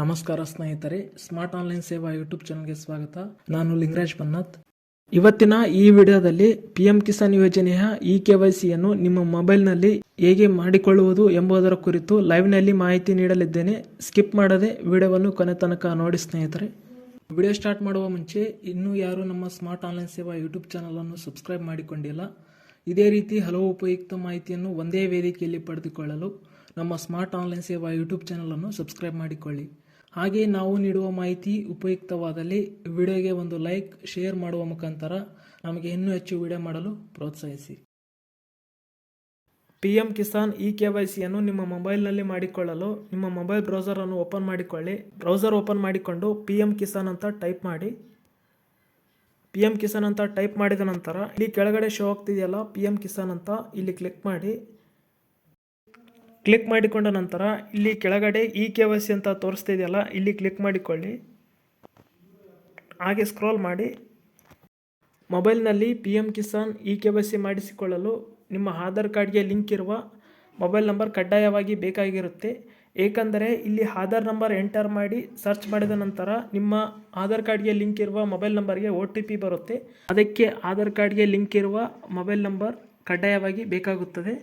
ನಮಸ್ಕಾರ ಸ್ನೇಹಿತರೆ, smart online Seva YouTube ಚಾನಲ್ಗೆ ಸ್ವಾಗತ. ನಾನು ಲಿಂಗರಾಜ್ ಬನ್ನತ್ ಇವತ್ತಿನ ಈ ವಿಡಿಯೋದಲ್ಲಿ ಪಿ ಎಂ ಕಿಸಾನ್ ಯೋಜನೆಯ ಇ ಕೆ ವೈ ಸಿಯನ್ನು ನಿಮ್ಮ ಮೊಬೈಲ್ನಲ್ಲಿ ಹೇಗೆ ಮಾಡಿಕೊಳ್ಳುವುದು ಎಂಬುದರ ಕುರಿತು ಲೈವ್ನಲ್ಲಿ ಮಾಹಿತಿ ನೀಡಲಿದ್ದೇನೆ. ಸ್ಕಿಪ್ ಮಾಡದೆ ವಿಡಿಯೋವನ್ನು ಕೊನೆ ತನಕ ನೋಡಿ ಸ್ನೇಹಿತರೆ. ವಿಡಿಯೋ ಸ್ಟಾರ್ಟ್ ಮಾಡುವ ಮುಂಚೆ ಇನ್ನೂ ಯಾರು ನಮ್ಮ ಸ್ಮಾರ್ಟ್ ಆನ್ಲೈನ್ ಸೇವಾ ಯೂಟ್ಯೂಬ್ ಚಾನಲನ್ನು ಸಬ್ಸ್ಕ್ರೈಬ್ ಮಾಡಿಕೊಂಡಿಲ್ಲ. ಇದೇ ರೀತಿ ಹಲವು ಉಪಯುಕ್ತ ಮಾಹಿತಿಯನ್ನು ಒಂದೇ ವೇದಿಕೆಯಲ್ಲಿ ಪಡೆದುಕೊಳ್ಳಲು ನಮ್ಮ ಸ್ಮಾರ್ಟ್ ಆನ್ಲೈನ್ ಸೇವಾ ಯೂಟ್ಯೂಬ್ ಚಾನಲನ್ನು ಸಬ್ಸ್ಕ್ರೈಬ್ ಮಾಡಿಕೊಳ್ಳಿ. ಹಾಗೆಯೇ ನಾವು ನೀಡುವ ಮಾಹಿತಿ ಉಪಯುಕ್ತವಾದಲ್ಲಿ ವಿಡಿಯೋಗೆ ಒಂದು ಲೈಕ್, ಶೇರ್ ಮಾಡುವ ಮುಖಾಂತರ ನಮಗೆ ಇನ್ನೂ ಹೆಚ್ಚು ವಿಡಿಯೋ ಮಾಡಲು ಪ್ರೋತ್ಸಾಹಿಸಿ. P M Kisan E K Y ಸಿಯನ್ನು ನಿಮ್ಮ ಮೊಬೈಲ್ನಲ್ಲಿ ಮಾಡಿಕೊಳ್ಳಲು ನಿಮ್ಮ ಮೊಬೈಲ್ ಬ್ರೌಸರನ್ನು ಓಪನ್ ಮಾಡಿಕೊಳ್ಳಿ. ಬ್ರೌಸರ್ ಓಪನ್ ಮಾಡಿಕೊಂಡು ಪಿ ಎಂ ಕಿಸಾನ್ ಅಂತ ಟೈಪ್ ಮಾಡಿ. ಪಿ ಎಂ ಕಿಸಾನ್ ಅಂತ ಟೈಪ್ ಮಾಡಿದ ನಂತರ ಇಲ್ಲಿ ಕೆಳಗಡೆ ಶೋ ಆಗ್ತಿದೆಯಲ್ಲ ಪಿ ಎಂ ಕಿಸಾನ್ ಅಂತ ಇಲ್ಲಿ ಕ್ಲಿಕ್ ಮಾಡಿ. ಕ್ಲಿಕ್ ಮಾಡಿಕೊಂಡ ನಂತರ ಇಲ್ಲಿ ಕೆಳಗಡೆ ಇ ಕೆ ವೈ ಸಿ ಅಂತ ತೋರಿಸ್ತಿದೆಯಲ್ಲ ಇಲ್ಲಿ ಕ್ಲಿಕ್ ಮಾಡಿಕೊಳ್ಳಿ. ಹಾಗೆ ಸ್ಕ್ರೋಲ್ ಮಾಡಿ. ಮೊಬೈಲ್ನಲ್ಲಿ P M Kisan E K Y C ಮಾಡಿಸಿಕೊಳ್ಳಲು ನಿಮ್ಮ ಆಧಾರ್ ಕಾರ್ಡ್ಗೆ ಲಿಂಕ್ ಇರುವ ಮೊಬೈಲ್ ನಂಬರ್ ಕಡ್ಡಾಯವಾಗಿ ಬೇಕಾಗಿರುತ್ತೆ. ಏಕೆಂದರೆ ಇಲ್ಲಿ ಆಧಾರ್ ನಂಬರ್ ಎಂಟರ್ ಮಾಡಿ ಸರ್ಚ್ ಮಾಡಿದ ನಂತರ ನಿಮ್ಮ ಆಧಾರ್ ಕಾರ್ಡ್ಗೆ ಲಿಂಕ್ ಇರುವ ಮೊಬೈಲ್ ನಂಬರ್ಗೆ ಒ ಟಿ ಪಿ ಬರುತ್ತೆ. ಅದಕ್ಕೆ ಆಧಾರ್ ಕಾರ್ಡ್ಗೆ ಲಿಂಕ್ ಇರುವ ಮೊಬೈಲ್ ನಂಬರ್ ಕಡ್ಡಾಯವಾಗಿ ಬೇಕಾಗುತ್ತದೆ.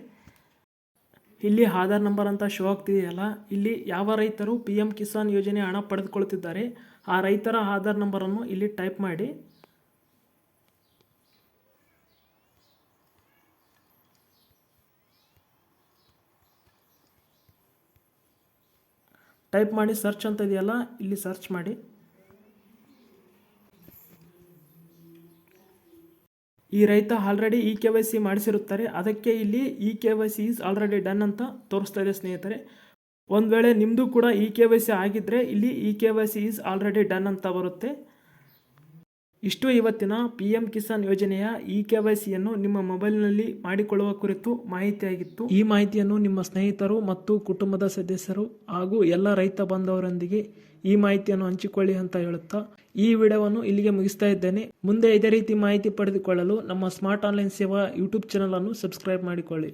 ಇಲ್ಲಿ ಆಧಾರ್ ನಂಬರ್ ಅಂತ ಶೋ ಆಗ್ತಿದೆಯಲ್ಲ, ಇಲ್ಲಿ ಯಾವ ರೈತರು ಪಿ ಎಂ ಕಿಸಾನ್ ಯೋಜನೆ ಹಣ ಪಡೆದುಕೊಳ್ಳುತ್ತಿದ್ದಾರೆ ಆ ರೈತರ ಆಧಾರ್ ನಂಬರನ್ನು ಇಲ್ಲಿ ಟೈಪ್ ಮಾಡಿ. ಟೈಪ್ ಮಾಡಿ ಸರ್ಚ್ ಅಂತ ಇದೆಯಲ್ಲ, ಇಲ್ಲಿ ಸರ್ಚ್ ಮಾಡಿ. ಈ ರೈತ already E K Y C ಮಾಡಿಸಿರುತ್ತಾರೆ. ಅದಕ್ಕೆ ಇಲ್ಲಿ E K Y C is already done ಅಂತ ತೋರಿಸ್ತಾ ಇದೆ ಸ್ನೇಹಿತರೆ. ಒಂದು ವೇಳೆ ನಿಮ್ಮದು ಕೂಡ ಇ ಕೆ ವೈ ಸಿ ಆಗಿದ್ದರೆ ಇಲ್ಲಿ E K Y C is already done ಅಂತ ಬರುತ್ತೆ. ಇಷ್ಟು ಇವತ್ತಿನ ಪಿ ಎಂ ಕಿಸಾನ್ ಯೋಜನೆಯ ಇ ಕೆ ವೈ ಸಿಯನ್ನು ನಿಮ್ಮ ಮೊಬೈಲ್ನಲ್ಲಿ ಮಾಡಿಕೊಳ್ಳುವ ಕುರಿತು ಮಾಹಿತಿಯಾಗಿತ್ತು. ಈ ಮಾಹಿತಿಯನ್ನು ನಿಮ್ಮ ಸ್ನೇಹಿತರು ಮತ್ತು ಕುಟುಂಬದ ಸದಸ್ಯರು ಹಾಗೂ ಎಲ್ಲ ರೈತ ಬಾಂಧವರೊಂದಿಗೆ ಈ ಮಾಹಿತಿಯನ್ನು ಹಂಚಿಕೊಳ್ಳಿ ಅಂತ ಹೇಳುತ್ತಾ ಈ ವಿಡಿಯೋವನ್ನು ಇಲ್ಲಿಗೆ ಮುಗಿಸ್ತಾ ಇದ್ದೇನೆ. ಮುಂದೆ ಇದೇ ರೀತಿ ಮಾಹಿತಿ ಪಡೆದುಕೊಳ್ಳಲು ನಮ್ಮ ಸ್ಮಾರ್ಟ್ ಆನ್ಲೈನ್ ಸೇವಾ ಯೂಟ್ಯೂಬ್ ಚಾನಲನ್ನು ಸಬ್ಸ್ಕ್ರೈಬ್ ಮಾಡಿಕೊಳ್ಳಿ.